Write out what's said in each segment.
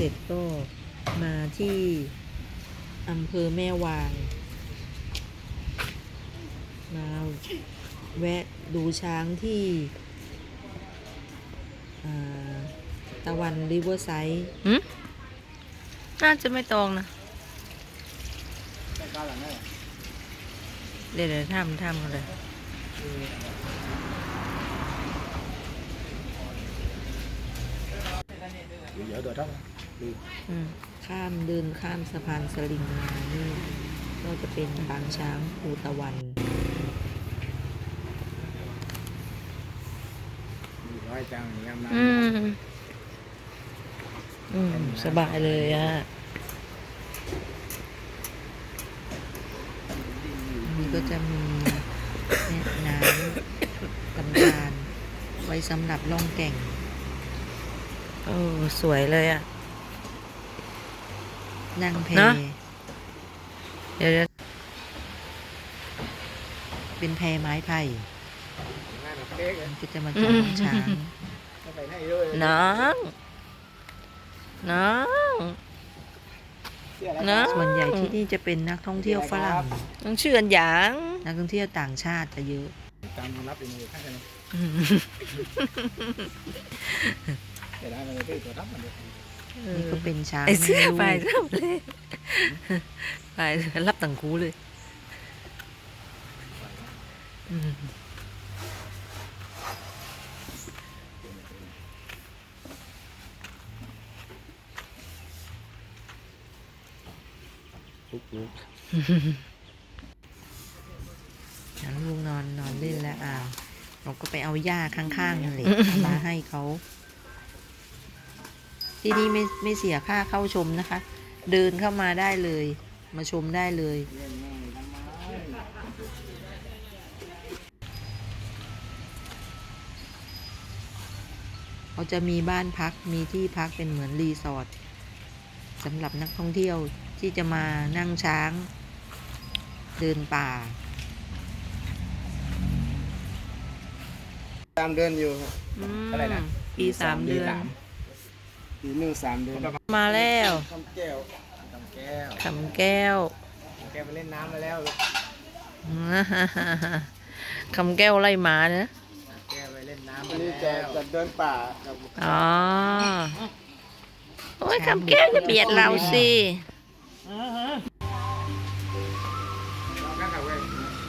าวเสร็จก็มาที่อำเภอแม่วาง มาแวะดูช้างที่อ่าตะวันริเวอร์ไซด์หืมน่าจะไม่ตรงนะแต่ก้าวหลังนั่นแหละเดี๋ยวเดี๋ยวทำทำกันเลยเดี๋ยวเดี๋ยวท่า นดูอืมข้ามเดินข้ามสะพานสลิงมานี่ก็จะเป็นปางช้างภูตะวันดูร้อยจังงามนะอืมอืมสบายเลยอะนี่ก็จะมีแม่น้ำลำธารไว้สำหรับล่องแก่ง โอ้ สวยเลยอะ นั่งแพเนอะ เดี๋ยวเดี๋ยวเป็นแพไม้ไผ่งานแบบเค้กเลยมันก็จะมาจอดน้องช้างเอาไปให้ด้วยน้องน้องเสื้ออะไรนะส่วนใหญ่ที่นี่จะเป็นนักท่องเที่ยวฝรั่งน้องชื่ออันหยางนักท่องเที่ยวต่างชาติจะเยอะ ตามรับอยู่มือข้างกันเลยอืมเดี๋ยวได้มันจะตื้อตัวทับมันเลย นี่ก็เป็นช้างไอเสื้อแม่ลูกไปเสื้อเลยไปรับตังคูเลยอืมลุกลุกแล้วลูกนอนนอนเล่นแล้วอ่าเราก็ไปเอาหญ้าข้างๆนั่นแหละเอามาให้เขา ที่นี่ไม่ไม่เสียค่าเข้าชมนะคะ เดินเข้ามาได้เลย มาชมได้เลยเล่นง่ายทำไมเขาจะมีบ้านพักมีที่พักเป็นเหมือนรีสอร์ทสำหรับนักท่องเที่ยวที่จะมานั่งช้าง เดินป่า ตามเดือนอยู่ครับอะไรนะ ปีสามเดือน ปี หนึ่งสามเดือนมาแล้วคำแก้วคำแก้วขำแก้วคำแก้วไปเล่นน้ำมาแล้วลูกคำแก้วไล่หมาเนะคำแก้วไปเล่นน้ำมาแล้วนี่จะจะเดินป่าครับอ๋อโอ้ยคำแก้วจะเบียดเราสินั่งกับเว้ย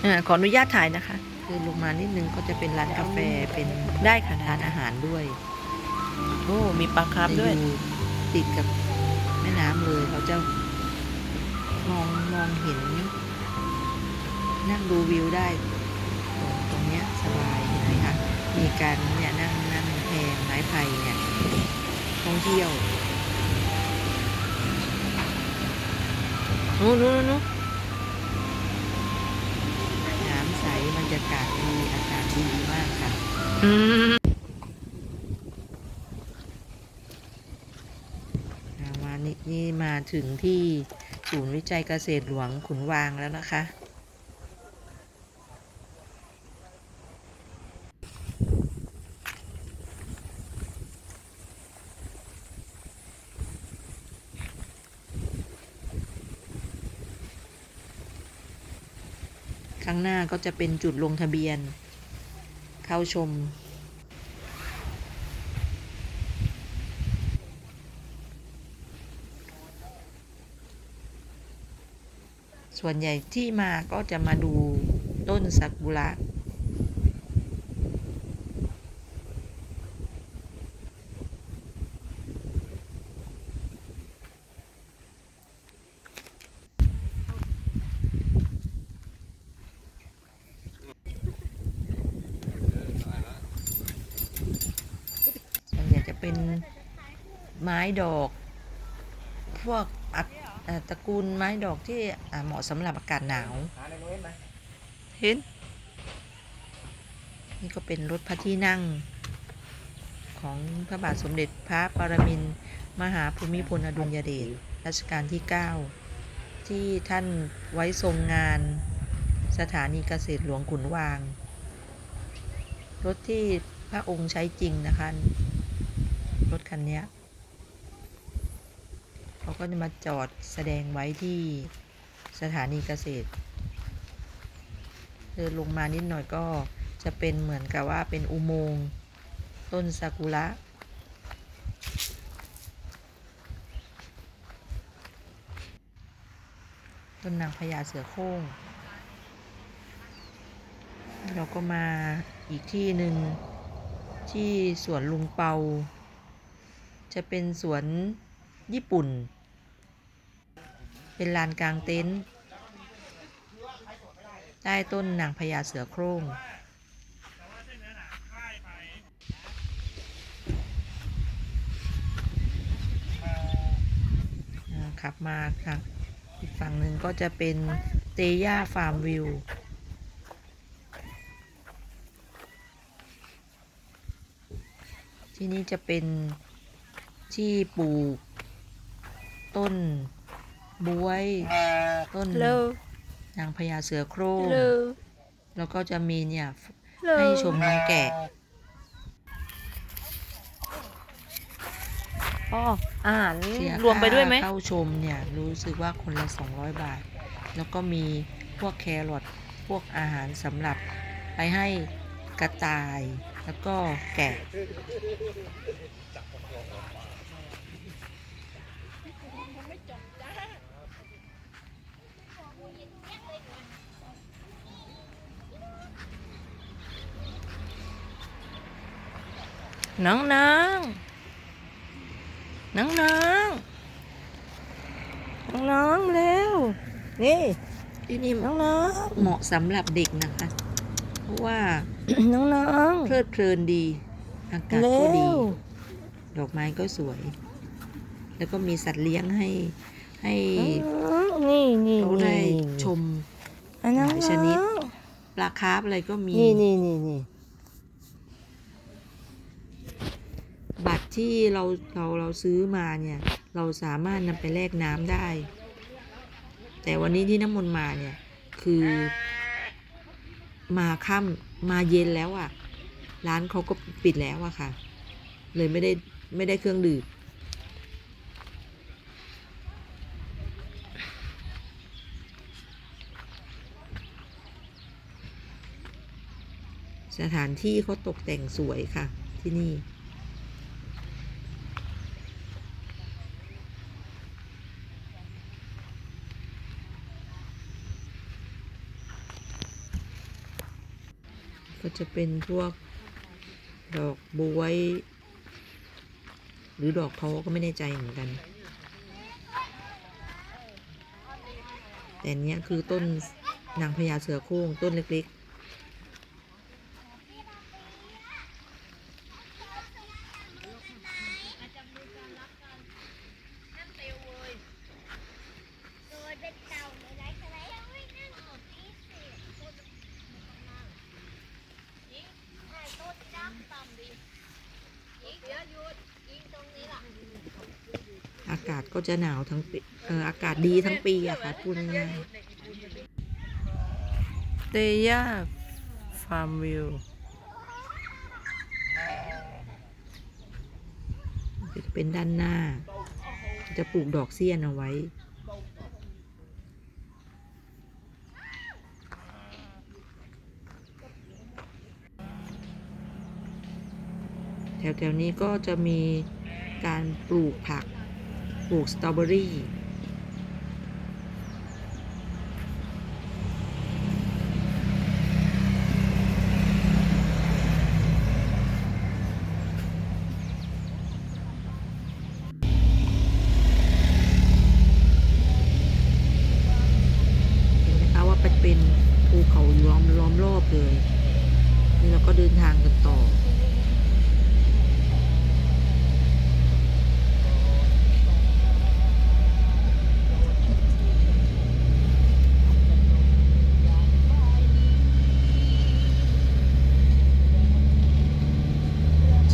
อ่าขออนุญาตถ่ายนะคะ คือลงมานิดนึงก็จะเป็นร้านกาแฟเป็นได้ค่ะทานอาหารด้วย โอ้มีปลาคาร์ฟด้วยจะอติดกับแม่น้ำเลยเราจะมองมองเห็น นั่งดูวิวได้ตรงตรงเนี้ยสบายเห็นไหมคะมีการเนี่ยนั่งนั่งแพไม้ไผ่เนี่ยท่องเที่ยวนู้นนู้นนู้นน้ำใสบรรยากาศดีอากาศดีมากค่ะ อืม อ่ามานี่นี่มา ถึงที่ศูนย์วิจัยเกษตรหลวงขุนวางแล้วนะคะ ข้างหน้าก็จะเป็นจุดลงทะเบียน เข้าชม ส่วนใหญ่ที่มาก็จะมาดูต้นซากุระส่วนใหญ่จะเป็นไม้ดอก พวก ตระกูลไม้ดอกที่อ่าเหมาะสำหรับอากาศหนาวหาในนู้นไหมเห็น นี่ก็เป็นรถพระที่นั่ง ของพระบาทสมเด็จพระปรมินทรมหาภูมิพลอดุลยเดชรัชกาลที่ 9 ที่ท่านไว้ทรงงานสถานีเกษตรหลวงขุนวาง รถที่พระองค์ใช้จริงนะคะ รถคันเนี้ย เขาก็จะมาจอดแสดงไว้ที่สถานีเกษตรเดินลงมานิดหน่อยก็จะเป็นเหมือนกับว่าเป็นอุโมงค์ต้นซากุระต้นนางพญาเสือโคร่งเราก็มาอีกที่หนึ่งที่สวนลุงเปา จะเป็นสวนญี่ปุ่น เป็นลานกลางเต็นท์ใต้ต้นนางพญาเสือโคร่งอ่าขับมาค่ะอีกฝั่งหนึ่งก็จะเป็นเตย่าฟาร์มวิวที่นี่จะเป็นที่ปลูกต้น บวย ต้น Hello นางพญาเสือโคร่ง Hello แล้วก็จะมีเนี่ย Hello ให้ชมน้องแกะอ๋ออาหารเสียรวมไปด้วยไหมค่าเข้าชมเนี่ยรู้สึกว่าคนละ 200 บาท แล้วก็มีพวกแครอทพวกอาหารสำหรับไปให้กระต่าย แล้วก็แกะ น้องน้องน้องน้องน้องน้องเร็วนี่ที่นี่น้องน้องเหมาะสำหรับเด็กนะคะ เพราะว่าน้องน้องเพลิดเพลินดีอากาศเร็ก็ดีวดอกไม้ก็สวย แล้วก็มีสัตว์เลี้ยงให้ให้น้องนี่นี่เขาได้ชมอันน้องหลายชนิดปลาคาร์ฟอะไรก็มีนี่นี่นี่นี่ บัตรที่เราเราเราซื้อมาเนี่ย เราสามารถนำไปแลกน้ำได้ แต่วันนี้ที่น้ำมนต์มาเนี่ย คือมาค่ำมาเย็นแล้วอะ่ะ ร้านเขาก็ปิดแล้วอะค่ะ เลยไม่ได้ไม่ได้เครื่องดื่มสถานที่เขาตกแต่งสวยค่ะที่นี่ ก็จะเป็นพวกดอกบวย หรือดอกท้อก็ไม่แน่ใจเหมือนกัน แต่เนี้ยคือต้นนางพญาเสือโคร่งต้นเล็กๆ อา กาศก็จะหนาวทั้งปีเอออากาศดีทั้งปีอะค่ะพูดง่ายเตย่าฟาร์มวิวๆจะเป็นด้านหน้า จะปลูกดอกเสี้ยนเอาไว้ แถวๆนี้ก็จะมีการปลูกผักป ลูกสตรอเบอรี่ เห็นไหมคะว่าเป็นเป็นภูเขาล้อมล้อมรอบเลย นี่เราก็เดินทางกันต่อ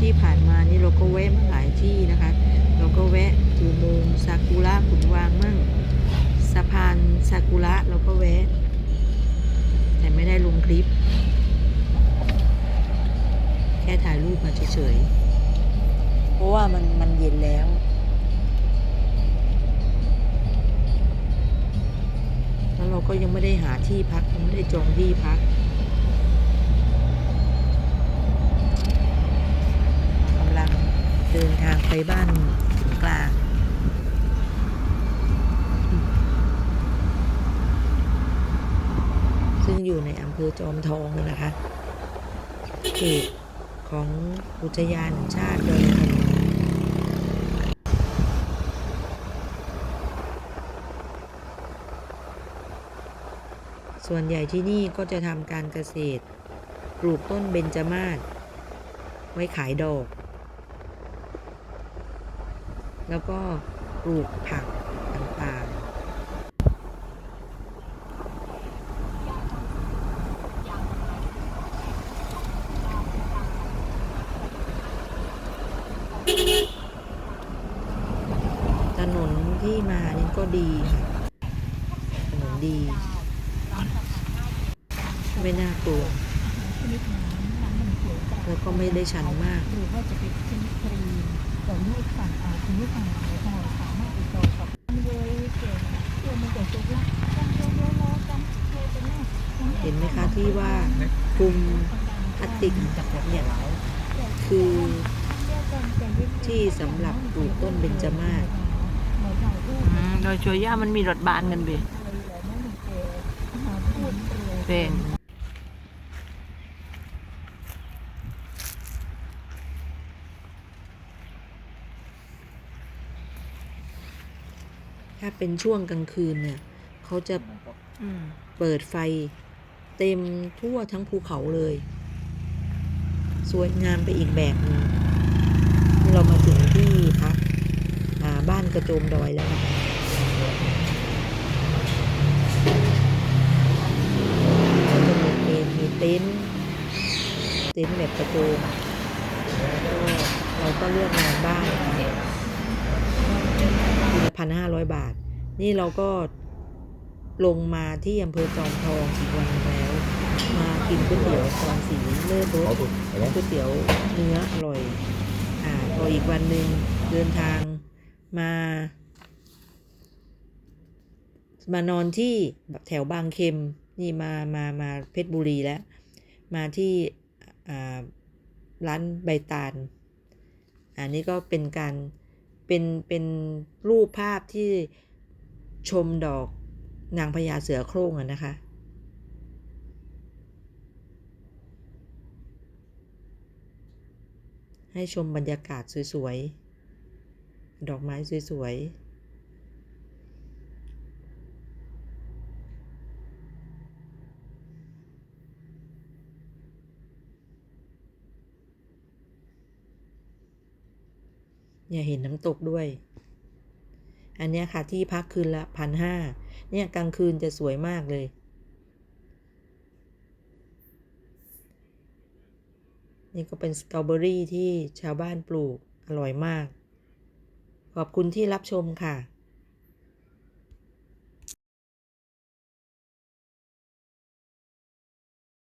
ที่ผ่านมานี่เราก็แวะมาหลายที่นะคะ เราก็แวะอุโมงค์ซากุระขุนวางมั่งสะพานซากุระเราก็แวะ แต่ไม่ได้ลงคลิป แค่ถ่ายรูปมาเฉยๆ เพราะว่ามันมันเย็นแล้ว เรา ก็ยังไม่ได้หาที่พักยังไม่ได้จองที่พักกำลังเดินทางไปบ้านกลางซึ่งอยู่ในอำเภอจอมทองนะคะเขตของอุทยานชาติดอยนทนนท์ ส่วนใหญ่ที่นี่ก็จะทำการเกษตร ปลูกต้นเบญจมาศไว้ขายดอก แล้วก็ปลูกผักต่างๆ ถนนที่มานี่ก็ดีค่ะถนนดี ไม่น่ากลัว แล้วก็ไม่ได้ชันมาก หรือว่าจะเป็นครีมแต่ลูกฝั่งอ่าคุณลูกฝั่งไหนก็สามารถติดต่อกับมันเลยเก่งตัวมันจะจุกละจังเยอะเยอะล้อจังเทเป็นเห็นไหมคะที่ว่าคุมพลาสติกเนี่ยคือที่สำหรับปลูกต้นเบญจมาศอืมโดยชัวย่ามันมีรถบานกันเบเพลงาเป็นช่วงกลางคืนเนี่ยเขาจะเปิดไฟเต็มทั่วทั้งภูเขาเลย สวยงามไปอีกแบบนึงเรามาถึงที่พักบ้านกระโจมดอยแล้วนะคะจะมีเต็นมีเต็นเต็นแบบกระโจมเราก็เลือกนอนบ้าน ทีละพันห้าร้อยบาท นี่เราก็ลงมาที่อำเภอจอมทองอีกวันหนึ่งแล้ว มากินก๋วยเตี๋ยวตอนสีเลิศรสก๋วยเตี๋ยวเนื้ออร่อย อ่าพออีกวันหนึ่งเดินทางมา มานอนที่แถวบางเข็มนี่มามามาเพชรบุรีแล้ว มาที่อ่าร้านใบตาล อันนี้ก็เป็นการ เป็นเป็นรูปภาพที่ชมดอกนางพญาเสือโคร่งอะนะคะให้ชมบรรยากาศสวยๆ ดอกไม้สวยๆ เนี่ยเห็นน้ำตกด้วย อันนี้ค่ะที่พักคืนละพันห้าเนี่ยกลางคืนจะสวยมากเลย นี่ก็เป็นสตรอเบอรี่ที่ชาวบ้านปลูกอร่อยมาก ขอบคุณที่รับชมค่ะ